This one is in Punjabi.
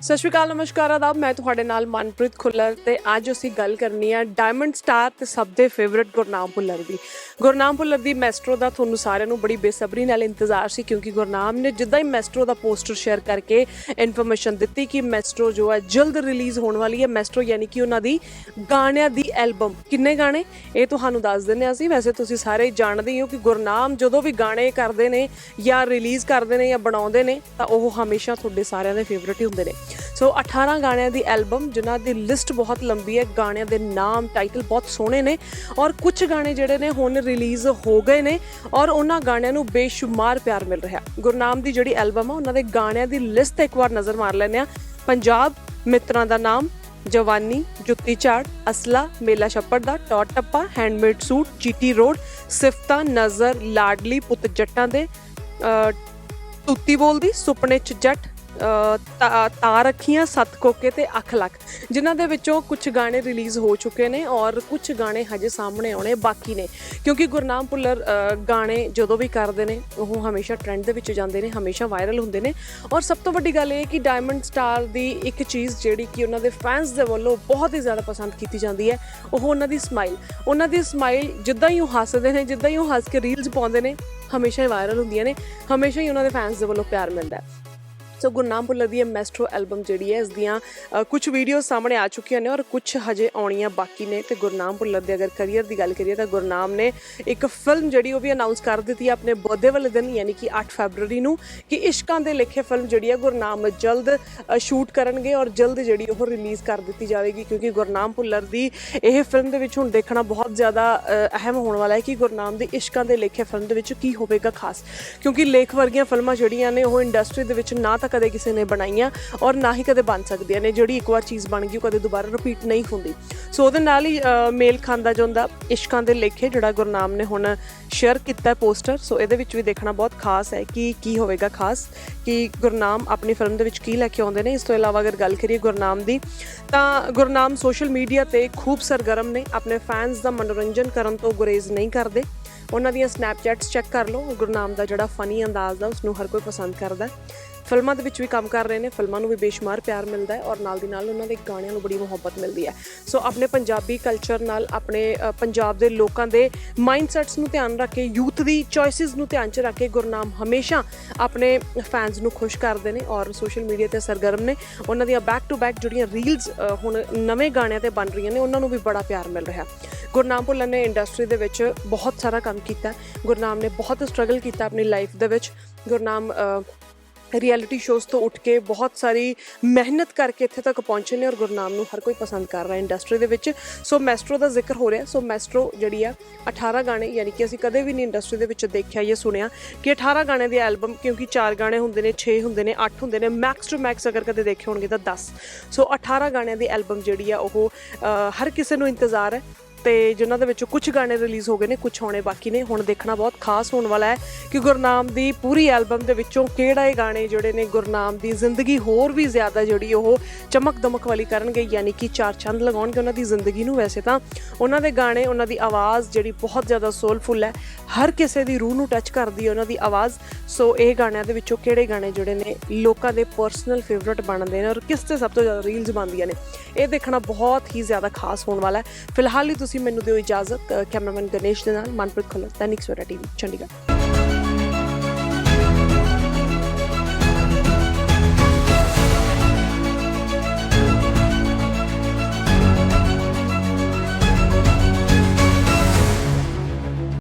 ਸਤਿ ਸ਼੍ਰੀ ਅਕਾਲ, ਨਮਸਕਾਰ, ਆਦਾਬ। ਮੈਂ ਤੁਹਾਡੇ ਨਾਲ ਮਨਪ੍ਰੀਤ ਖੁੱਲਰ ਤੇ ਅੱਜ ਅਸੀਂ ਗੱਲ ਕਰਨੀ ਆ ਡਾਇਮੰਡ ਸਟਾਰ ਤੇ ਸਭ ਦੇ ਫੇਵਰਿਟ ਗੁਰਨਾਮ ਭੁੱਲਰ ਦੀ। ਗੁਰਨਾਮ ਭੁੱਲਰ ਦੀ ਮੈਸਟਰੋ ਦਾ ਤੁਹਾਨੂੰ ਸਾਰਿਆਂ ਨੂੰ ਬੜੀ ਬੇਸਬਰੀ ਨਾਲ ਇੰਤਜ਼ਾਰ ਸੀ ਕਿਉਂਕਿ ਗੁਰਨਾਮ ਨੇ ਜਿੱਦਾਂ ਹੀ ਮੈਸਟਰੋ ਦਾ ਪੋਸਟਰ ਸ਼ੇਅਰ ਕਰਕੇ ਇਨਫੋਰਮੇਸ਼ਨ ਦਿੱਤੀ ਕਿ ਮੈਸਟਰੋ ਜੋ ਹੈ ਜਲਦ ਰਿਲੀਜ਼ ਹੋਣ ਵਾਲੀ ਹੈ। ਮੈਸਟਰੋ ਯਾਨੀ ਕਿ ਉਹਨਾਂ ਦੀ ਗਾਣਿਆਂ ਦੀ ਐਲਬਮ ਕਿੰਨੇ ਗਾਣੇ? ਇਹ ਤੁਹਾਨੂੰ ਦੱਸ ਦਿੰਦੇ ਹਾਂ ਅਸੀਂ। ਵੈਸੇ ਤੁਸੀਂ ਸਾਰੇ ਜਾਣਦੇ ਹੀ ਹੋ ਕਿ ਗੁਰਨਾਮ ਜਦੋਂ ਵੀ ਗਾਣੇ ਕਰਦੇ ਨੇ ਜਾਂ ਰਿਲੀਜ਼ ਕਰਦੇ ਨੇ ਜਾਂ ਬਣਾਉਂਦੇ ਨੇ ਤਾਂ ਉਹ ਹਮੇਸ਼ਾ ਤੁਹਾਡੇ ਸਾਰਿਆਂ ਦੇ ਫੇਵਰਿਟ ਹੀ ਹੁੰਦੇ ਨੇ। ਸੋ 18 ਗਾਣਿਆਂ ਦੀ ਐਲਬਮ ਜਿਨ੍ਹਾਂ ਦੀ ਲਿਸਟ ਬਹੁਤ ਲੰਬੀ ਹੈ ਗਾਣਿਆਂ ਦੇ ਨਾਮ ਟਾਈਟਲ ਬਹੁਤ ਸੋਹਣੇ ਨੇ ਔਰ ਕੁਝ ਗਾਣੇ ਜਿਹੜੇ ਨੇ ਹੁਣ ਰਿਲੀਜ਼ ਹੋ ਗਏ ਨੇ ਔਰ ਉਹਨਾਂ ਗਾਣਿਆਂ ਨੂੰ ਬੇਸ਼ੁਮਾਰ ਪਿਆਰ ਮਿਲ ਰਿਹਾ। ਗੁਰਨਾਮ ਦੀ ਜਿਹੜੀ ਐਲਬਮ ਆ ਉਹਨਾਂ ਦੇ ਗਾਣਿਆਂ ਦੀ ਲਿਸਟ ਤੇ ਇੱਕ ਵਾਰ ਨਜ਼ਰ ਮਾਰ ਲੈਂਦੇ ਆ ਪੰਜਾਬ ਮਿੱਤਰਾਂ ਦਾ ਨਾਮ ਜਵਾਨੀ ਜੁੱਤੀ ਝਾੜ ਅਸਲਾ ਮੇਲਾ ਛੱਪੜ ਦਾ ਟੌਟ ਟੱਪਾ ਹੈਂਡਮੇਡ ਸੂਟ ਚੀਟੀ ਰੋਡ ਸਿਫਤਾਂ ਨਜ਼ਰ ਲਾਡਲੀ ਪੁੱਤ ਜੱਟਾਂ ਦੇ ਅਹ, ਤੁੱਤੀ ਬੋਲਦੀ ਸੁਪਨੇ ਚ ਜੱਟ ਤਾ- ਤਾਰ ਅੱਖੀਆਂ ਸੱਤ ਕੋਕੇ ਤੇ ਅੱਖ ਲੱਖ ਜਿਨ੍ਹਾਂ ਦੇ ਵਿੱਚੋਂ ਕੁਝ ਗਾਣੇ ਰਿਲੀਜ਼ ਹੋ ਚੁੱਕੇ ਨੇ ਔਰ ਕੁਝ ਗਾਣੇ ਹਜੇ ਸਾਹਮਣੇ ਆਉਣੇ ਬਾਕੀ ਨੇ। ਕਿਉਂਕਿ ਗੁਰਨਾਮ ਭੁੱਲਰ ਗਾਣੇ ਜਦੋਂ ਵੀ ਕਰਦੇ ਨੇ, ਉਹ ਹਮੇਸ਼ਾ ਟ੍ਰੈਂਡ ਦੇ ਵਿੱਚ ਜਾਂਦੇ ਨੇ, ਹਮੇਸ਼ਾ ਵਾਇਰਲ ਹੁੰਦੇ ਨੇ। ਔਰ ਸਭ ਤੋਂ ਵੱਡੀ ਗੱਲ ਇਹ ਕਿ ਡਾਇਮੰਡ ਸਟਾਰ ਦੀ ਇੱਕ ਚੀਜ਼ ਜਿਹੜੀ ਕਿ ਉਹਨਾਂ ਦੇ ਫੈਨਸ ਦੇ ਵੱਲੋਂ ਬਹੁਤ ਹੀ ਜ਼ਿਆਦਾ ਪਸੰਦ ਕੀਤੀ ਜਾਂਦੀ ਹੈ, ਉਹ ਉਹਨਾਂ ਦੀ ਸਮਾਈਲ ਉਹਨਾਂ ਦੀ ਸਮਾਈਲ ਜਿੱਦਾਂ ਹੀ ਉਹ ਹੱਸਦੇ ਨੇ, ਜਿੱਦਾਂ ਹੀ ਉਹ ਹੱਸ ਕੇ ਰੀਲਸ ਪਾਉਂਦੇ ਨੇ, ਹਮੇਸ਼ਾ ਹੀ ਵਾਇਰਲ ਹੁੰਦੀਆਂ ਨੇ, ਹਮੇਸ਼ਾ ਹੀ ਉਹਨਾਂ ਦੇ ਫੈਨਸ ਦੇ ਵੱਲੋਂ ਪਿਆਰ ਮਿਲਦਾ ਹੈ। ਸੋ ਗੁਰਨਾਮ ਭੁੱਲਰ ਦੀ ਇਹ ਮੈਸਟਰੋ ਐਲਬਮ ਜਿਹੜੀ ਹੈ, ਇਸ ਦੀਆਂ ਕੁਝ ਵੀਡੀਓ ਸਾਹਮਣੇ ਆ ਚੁੱਕੀਆਂ ਨੇ ਔਰ ਕੁਝ ਹਜੇ ਆਉਣੀਆਂ ਬਾਕੀ ਨੇ। ਤੇ ਗੁਰਨਾਮ ਭੁੱਲਰ ਦੇ ਅਗਰ ਕੈਰੀਅਰ ਦੀ ਗੱਲ ਕਰੀਏ ਤਾਂ ਗੁਰਨਾਮ ਨੇ ਇੱਕ ਫਿਲਮ ਜਿਹੜੀ ਉਹ ਵੀ ਅਨਾਉਂਸ ਕਰ ਦਿੱਤੀ ਹੈ ਆਪਣੇ ਬਰਥਡੇ ਵਾਲੇ ਦਿਨ, ਯਾਨੀ ਕਿ 8 ਫੈਬਰੂਰੀ ਨੂੰ, ਕਿ ਇਸ਼ਕਾਂ ਦੇ ਲਿਖੇ ਫਿਲਮ ਜਿਹੜੀ ਹੈ ਗੁਰਨਾਮ ਜਲਦ ਸ਼ੂਟ ਕਰਨਗੇ ਔਰ ਜਲਦ ਜਿਹੜੀ ਉਹ ਰਿਲੀਜ਼ ਕਰ ਦਿੱਤੀ ਜਾਵੇਗੀ, ਕਿਉਂਕਿ ਗੁਰਨਾਮ ਭੁੱਲਰ ਦੀ ਇਹ ਫਿਲਮ ਦੇ ਵਿੱਚ ਹੁਣ ਦੇਖਣਾ ਬਹੁਤ ਜ਼ਿਆਦਾ ਅਹਿਮ ਹੋਣ ਵਾਲਾ ਹੈ ਕਿ ਗੁਰਨਾਮ ਦੀ ਇਸ਼ਕਾਂ ਦੇ ਲਿਖੇ ਫਿਲਮ ਦੇ ਵਿੱਚ ਕੀ ਹੋਵੇਗਾ ਖਾਸ। ਕਿਉਂਕਿ ਲੇਖ ਵਰਗੀਆਂ ਫਿਲਮਾਂ ਜਿਹੜੀਆਂ ਨੇ, ਉਹ ਇੰਡਸਟਰੀ ਦੇ ਵਿੱਚ ਨਾ ਤਾਂ ਕਦੇ ਕਿਸੇ ਨੇ ਬਣਾਈਆਂ ਔਰ ਨਾ ਹੀ ਕਦੇ ਬਣ ਸਕਦੀਆਂ ਨੇ। ਜਿਹੜੀ ਇੱਕ ਵਾਰ ਚੀਜ਼ ਬਣ ਗਈ, ਉਹ ਕਦੇ ਦੁਬਾਰਾ ਰਿਪੀਟ ਨਹੀਂ ਹੁੰਦੀ। ਸੋ ਉਹਦੇ ਨਾਲ ਹੀ ਮੇਲ ਖਾਂਦਾ ਜਾਂਦਾ ਇਸ਼ਕਾਂ ਦੇ ਲੇਖੇ ਜਿਹੜਾ ਗੁਰਨਾਮ ਨੇ ਹੁਣ ਸ਼ੇਅਰ ਕੀਤਾ ਪੋਸਟਰ ਸੋ ਇਹਦੇ ਵਿੱਚ ਵੀ ਦੇਖਣਾ ਬਹੁਤ ਖਾਸ ਹੈ ਕਿ ਕੀ ਹੋਵੇਗਾ ਖਾਸ, ਕਿ ਗੁਰਨਾਮ ਆਪਣੀ ਫਿਲਮ ਦੇ ਵਿੱਚ ਕੀ ਲੈ ਕੇ ਆਉਂਦੇ ਨੇ। ਇਸ ਤੋਂ ਇਲਾਵਾ ਅਗਰ ਗੱਲ ਕਰੀਏ ਗੁਰਨਾਮ ਦੀ, ਤਾਂ ਗੁਰਨਾਮ ਸੋਸ਼ਲ ਮੀਡੀਆ ਤੇ ਖੂਬ ਸਰਗਰਮ ਨੇ। ਆਪਣੇ ਫੈਨਸ ਦਾ ਮਨੋਰੰਜਨ ਕਰਨ ਤੋਂ ਗੁਰੇਜ਼ ਨਹੀਂ ਕਰਦੇ। ਉਹਨਾਂ ਦੀਆਂ ਸਨੈਪਚੈਟਸ ਚੈੱਕ ਕਰ ਲਓ। ਗੁਰਨਾਮ ਦਾ ਜਿਹੜਾ ਫਨੀ ਅੰਦਾਜ਼ ਦਾ ਉਸ ਨੂੰ ਹਰ ਕੋਈ ਪਸੰਦ ਕਰਦਾ। ਫਿਲਮਾਂ ਦੇ ਵਿੱਚ ਵੀ ਕੰਮ ਕਰ ਰਹੇ ਨੇ, ਫਿਲਮਾਂ ਨੂੰ ਵੀ ਬੇਸ਼ੁਮਾਰ ਪਿਆਰ ਮਿਲਦਾ ਹੈ ਔਰ ਨਾਲ ਦੀ ਨਾਲ ਉਹਨਾਂ ਦੇ ਗਾਣਿਆਂ ਨੂੰ ਬੜੀ ਮੁਹੱਬਤ ਮਿਲਦੀ ਹੈ। ਸੋ ਆਪਣੇ ਪੰਜਾਬੀ ਕਲਚਰ ਨਾਲ, ਆਪਣੇ ਪੰਜਾਬ ਦੇ ਲੋਕਾਂ ਦੇ ਮਾਈਂਡਸੈਟਸ ਨੂੰ ਧਿਆਨ ਰੱਖ ਕੇ ਯੂਥ ਦੀ ਚੋਇਸਿਸ ਨੂੰ ਧਿਆਨ 'ਚ ਰੱਖ ਕੇ ਗੁਰਨਾਮ ਹਮੇਸ਼ਾ ਆਪਣੇ ਫੈਨਸ ਨੂੰ ਖੁਸ਼ ਕਰਦੇ ਨੇ ਔਰ ਸੋਸ਼ਲ ਮੀਡੀਆ ਤੇ ਸਰਗਰਮ ਨੇ। ਉਹਨਾਂ ਦੀਆਂ ਬੈਕ ਟੂ ਬੈਕ ਜਿਹੜੀਆਂ ਰੀਲਸ ਹੁਣ ਨਵੇਂ ਗਾਣਿਆਂ ਤੇ ਬਣ ਰਹੀਆਂ ਨੇ, ਉਹਨਾਂ ਨੂੰ ਵੀ ਬੜਾ ਪਿਆਰ ਮਿਲ ਰਿਹਾ ਗੁਰਨਾਮ ਭੁੱਲਰ ਨੇ ਇੰਡਸਟਰੀ ਦੇ ਵਿੱਚ ਬਹੁਤ ਸਾਰਾ ਕੰਮ ਕੀਤਾ ਗੁਰਨਾਮ ਨੇ ਬਹੁਤ ਸਟਰਗਲ ਕੀਤਾ ਆਪਣੀ ਲਾਈਫ ਦੇ ਵਿੱਚ। ਗੁਰਨਾਮ ਰਿਐਲਿਟੀ ਸ਼ੋਜ਼ ਤੋਂ ਉੱਠ ਕੇ ਬਹੁਤ ਸਾਰੀ ਮਿਹਨਤ ਕਰਕੇ ਇੱਥੇ ਤੱਕ ਪਹੁੰਚੇ ਨੇ ਔਰ ਗੁਰਨਾਮ ਨੂੰ ਹਰ ਕੋਈ ਪਸੰਦ ਕਰ ਰਿਹਾ ਇੰਡਸਟਰੀ ਦੇ ਵਿੱਚ। ਸੋ ਮੈਸਟਰੋ ਦਾ ਜ਼ਿਕਰ ਹੋ ਰਿਹਾ। ਸੋ ਮੈਸਟਰੋ ਜਿਹੜੀ ਆ 18 ਗਾਣੇ ਯਾਨੀ ਕਿ ਅਸੀਂ ਕਦੇ ਵੀ ਨਹੀਂ ਇੰਡਸਟਰੀ ਦੇ ਵਿੱਚ ਦੇਖਿਆ ਜਾਂ ਸੁਣਿਆ ਕਿ 18 ਗਾਣੇ ਦੀ ਐਲਬਮ ਕਿਉਂਕਿ 4 ਗਾਣੇ ਹੁੰਦੇ ਨੇ 6 ਹੁੰਦੇ ਨੇ 8 ਹੁੰਦੇ ਨੇ ਮੈਕਸ ਟੂ ਮੈਕਸ ਅਗਰ ਕਦੇ ਦੇਖੇ ਹੋਣਗੇ ਤਾਂ 10 ਸੋ 18 ਗਾਣਿਆਂ ਦੀ ਐਲਬਮ ਜਿਹੜੀ ਆ ਉਹ ਹਰ ਕਿਸੇ ਨੂੰ ਇੰਤਜ਼ਾਰ ਹੈ। ਤੇ ਜਿਨ੍ਹਾਂ ਦੇ ਵਿੱਚੋਂ ਕੁਝ ਗਾਣੇ ਰਿਲੀਜ਼ ਹੋ ਗਏ ਨੇ ਕੁਝ ਹੋਣੇ ਬਾਕੀ ਨੇ। ਹੁਣ ਦੇਖਣਾ ਬਹੁਤ ਖਾਸ ਹੋਣ ਵਾਲਾ ਹੈ ਕਿ ਗੁਰਨਾਮ ਦੀ ਪੂਰੀ ਐਲਬਮ ਦੇ ਵਿੱਚੋਂ ਕਿਹੜੇ ਗਾਣੇ ਜਿਹੜੇ ਨੇ ਗੁਰਨਾਮ ਦੀ ਜ਼ਿੰਦਗੀ ਹੋਰ ਵੀ ਜ਼ਿਆਦਾ ਜਿਹੜੀ ਉਹ ਚਮਕ ਦਮਕ ਵਾਲੀ ਕਰਨਗੇ, ਯਾਨੀ ਕਿ ਚਾਰ ਚੰਦ ਲਗਾਉਣਗੇ ਉਹਨਾਂ ਦੀ ਜ਼ਿੰਦਗੀ ਨੂੰ। ਵੈਸੇ ਤਾਂ ਉਹਨਾਂ ਦੇ ਗਾਣੇ, ਉਹਨਾਂ ਦੀ ਆਵਾਜ਼ ਜਿਹੜੀ ਬਹੁਤ ਜ਼ਿਆਦਾ ਸੋਲਫੁਲ ਹੈ। ਹਰ ਕਿਸੇ ਦੀ ਰੂਹ ਨੂੰ ਟੱਚ ਕਰਦੀ ਹੈ ਉਹਨਾਂ ਦੀ ਆਵਾਜ਼। ਸੋ ਇਹ ਗਾਣਿਆਂ ਦੇ ਵਿੱਚੋਂ ਕਿਹੜੇ ਗਾਣੇ ਜਿਹੜੇ ਨੇ ਲੋਕਾਂ ਦੇ ਪਰਸਨਲ ਫੇਵਰਿਟ ਬਣਦੇ ਨੇ ਔਰ ਕਿਸ ਤੇ ਸਭ ਤੋਂ ਜ਼ਿਆਦਾ ਰੀਲਸ ਬਣਦੀਆਂ ਨੇ, ਇਹ ਦੇਖਣਾ ਬਹੁਤ ਹੀ ਜ਼ਿਆਦਾ ਖਾਸ ਹੋਣ ਵਾਲਾ ਹੈ। ਫਿਲਹਾਲ ਲਈ ਤੁਸੀਂ ਮੈਨੂੰ ਦਿਓ ਇਜਾਜ਼ਤ ਕੈਮਰਾਮੈਨ ਗਣੇਸ਼ ਦੇ ਨਾਲ ਮਨਪ੍ਰੀਤ ਖੁੱਲਰ ਦੈਨਿਕ ਸਵੇਰਾ ਟੀਵੀ ਚੰਡੀਗੜ੍ਹ।